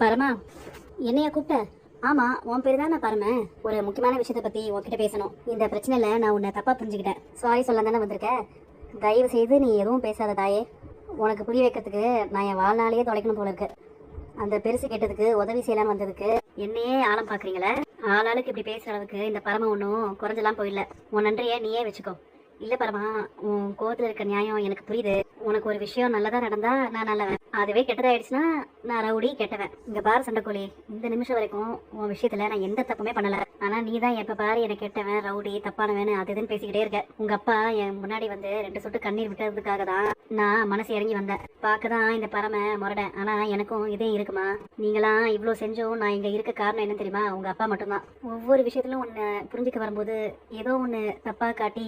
பரமா என்னையா கூப்பிட்ட. ஆமா உன் பேர் தான் நான் பரமேன் ஒரு முக்கியமான விஷயத்தை பத்தி உன்கிட்ட பேசணும். இந்த பிரச்சனையில நான் உன்னை தப்பா புரிஞ்சுக்கிட்டேன். சாரி சொல்ல தானே வந்திருக்க. தயவு செய்து நீ எதுவும் பேசாத தாயே. உனக்கு புரிய வைக்கிறதுக்கு நான் என் வாழ்நாளையே தொலைக்கணும் போல இருக்கு. அந்த பெருசு கேட்டதுக்கு உதவி செய்யலாம் வந்ததுக்கு என்னையே ஆழம் பாக்குறீங்களே? ஆளாளுக்கு இப்படி பேசுற அளவுக்கு இந்த பரம ஒன்றும் குறைஞ்சலாம் போயிடல உன் நன்றியை நீயே வச்சுக்கோ. இல்ல பரமா உன் கோவத்துல இருக்க நியாயம் எனக்கு புரியுது. உனக்கு ஒரு விஷயம் நல்லதா நடந்தா நான் நல்லவன். அதுவே கெட்டதாயிடுச்சுன்னா நான் ரவுடி கெட்டவன். இங்க பாரு சண்டைக்கோழி இந்த நிமிஷம் வரைக்கும் உன் விஷயத்துல நான் எந்த தப்புமே பண்ணல. ஆனா நீ தான் எப்ப பாரு எனக்கு கெட்டவன் ரவுடி தப்பானவன் அது இதுன்னு பேசிக்கிட்டே இருக்க. உங்க அப்பா என் முன்னாடி வந்து ரெண்டு சொட்டு கண்ணீர் விட்டதுக்காக தான் நான் மனசு இறங்கி வந்தேன். பார்க்கதான் இந்த பரம முரடை ஆனா எனக்கும் இதே இருக்குமா? நீங்களாம் இவ்வளோ செஞ்சும் நான் இங்க இருக்க காரணம் என்ன தெரியுமா? உங்க அப்பா மட்டும்தான். ஒவ்வொரு விஷயத்திலும் உன்னை புரிஞ்சுக்க வரும்போது ஏதோ ஒன்று தப்பா காட்டி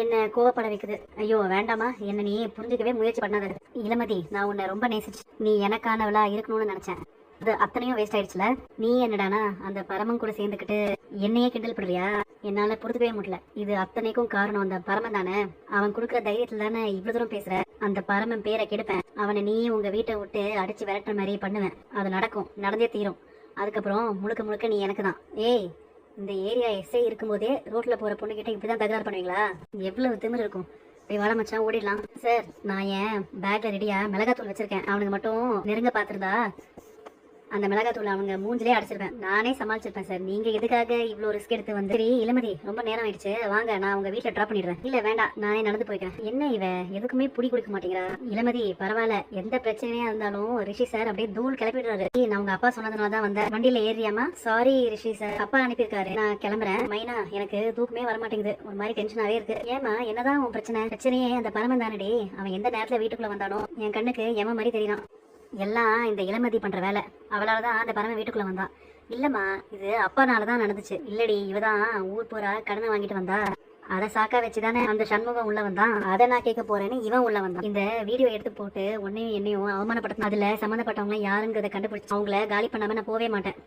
என்ன கோவப்பட வைக்குது. ஐயோ வேண்டாமா? என்ன நீ புரிஞ்சுக்கவே முயற்சி பண்ணாத. இளமதி நான் உன்னை ரொம்ப நேசிச்சு நீ எனக்கானவளா இருக்கணும்னு நினைச்சேன். அது அத்தனையும் வேஸ்ட் ஆயிடுச்சுல? நீ என்னடானா அந்த பரமன் கூட சேர்ந்துக்கிட்டு என்னையே கிண்டல் பண்றியா? என்னால புரிஞ்சுக்கவே முடியல. இது அத்தனைக்கும் காரணம் அந்த பரமன் தானே? அவன் கொடுக்குற தைரியத்துல தானே இவ்வளவு தூரம் பேசுற? அந்த பரமன் பேரை கெடுப்பேன். அவனை நீ உங்க வீட்டை விட்டு அடிச்சு விரட்டுற மாதிரி பண்ணுவேன். அது நடக்கும். நடந்தே தீரும். அதுக்கப்புறம் முழுக்க முழுக்க நீ எனக்கு தான். ஏய் இந்த ஏரியா எஸ்ஐ இருக்கும்போதே ரோட்ல போற பொண்ணுகிட்ட இப்படிதான் தகராறு பண்ணுவீங்களா? எவ்வளவு திமிர் இருக்கும். போய் வாழ மச்சான் ஓடிடலாம். சார் நான் என் பேக்ல ரெடியா மிளகாத்தூள் வச்சிருக்கேன். அவனுக்கு மட்டும் நெருங்க பாத்துருந்தா அந்த மிளகாத்தூள் அவங்க மூஞ்சிலே அடிச்சிருப்பேன் நானே சமாளிச்சிருப்பேன் சார். நீங்க எதுக்காக இவ்வளோ ரிஸ்க் எடுத்து வந்து சரி இளமதி ரொம்ப நேரம் ஆயிடுச்சு. வாங்க நான் உங்க வீட்டில் ட்ராப் பண்ணிடுறேன். இல்ல வேண்டாம். நானே நடந்து போய்க்கிறேன். என்ன இவ? எதுக்குமே புடி கொடுக்க மாட்டேங்கிறா. இளமதி பரவாயில்ல. எந்த பிரச்சனையா இருந்தாலும் ரிஷி சார் அப்படியே தூள் கிளப்பிடுறாரு. நான் உங்க அப்பா சொன்னதுனால தான் வந்தேன். வண்டியில ஏறியாமா? சாரி ரிஷி சார். அப்பா அனுப்பியிருக்காரு. நான் கிளம்புறேன். மைனா எனக்கு தூக்கமே வர மாட்டேங்குது ஒரு மாதிரி டென்ஷனாவே இருக்கு. ஏமா என்னதான் உன் பிரச்சனை? பிரச்சனையே அந்த பரமன் தானடி. அவன் எந்த நேரத்துல வீட்டுக்குள்ள வந்தானோ? என் கண்ணுக்கு எம மாதிரி தெரியும் எல்லாம் இந்த இளமதி பண்ற வேலை. அவளால் தான் அந்த பரம வீட்டுக்குள்ள வந்தான் இல்லம்மா இது அப்பானால தான் நடந்துச்சு. இல்லடி இவ தான் ஊர் பூரா கடனை வாங்கிட்டு வந்தா. அதை சாக்கா வச்சு தானே அந்த சண்முகம் உள்ள வந்தான் அதை நான் கேட்க போறேன்னு இவன் உள்ள வந்தான். இந்த வீடியோ எடுத்து போட்டு உன்னையும் என்னையும் அவமானப்படுத்த அதுல சம்மந்தப்பட்டவங்க யாருங்கிறத கண்டுபிடிச்சு அவங்கள காலி பண்ணாம நான் போவே மாட்டேன்.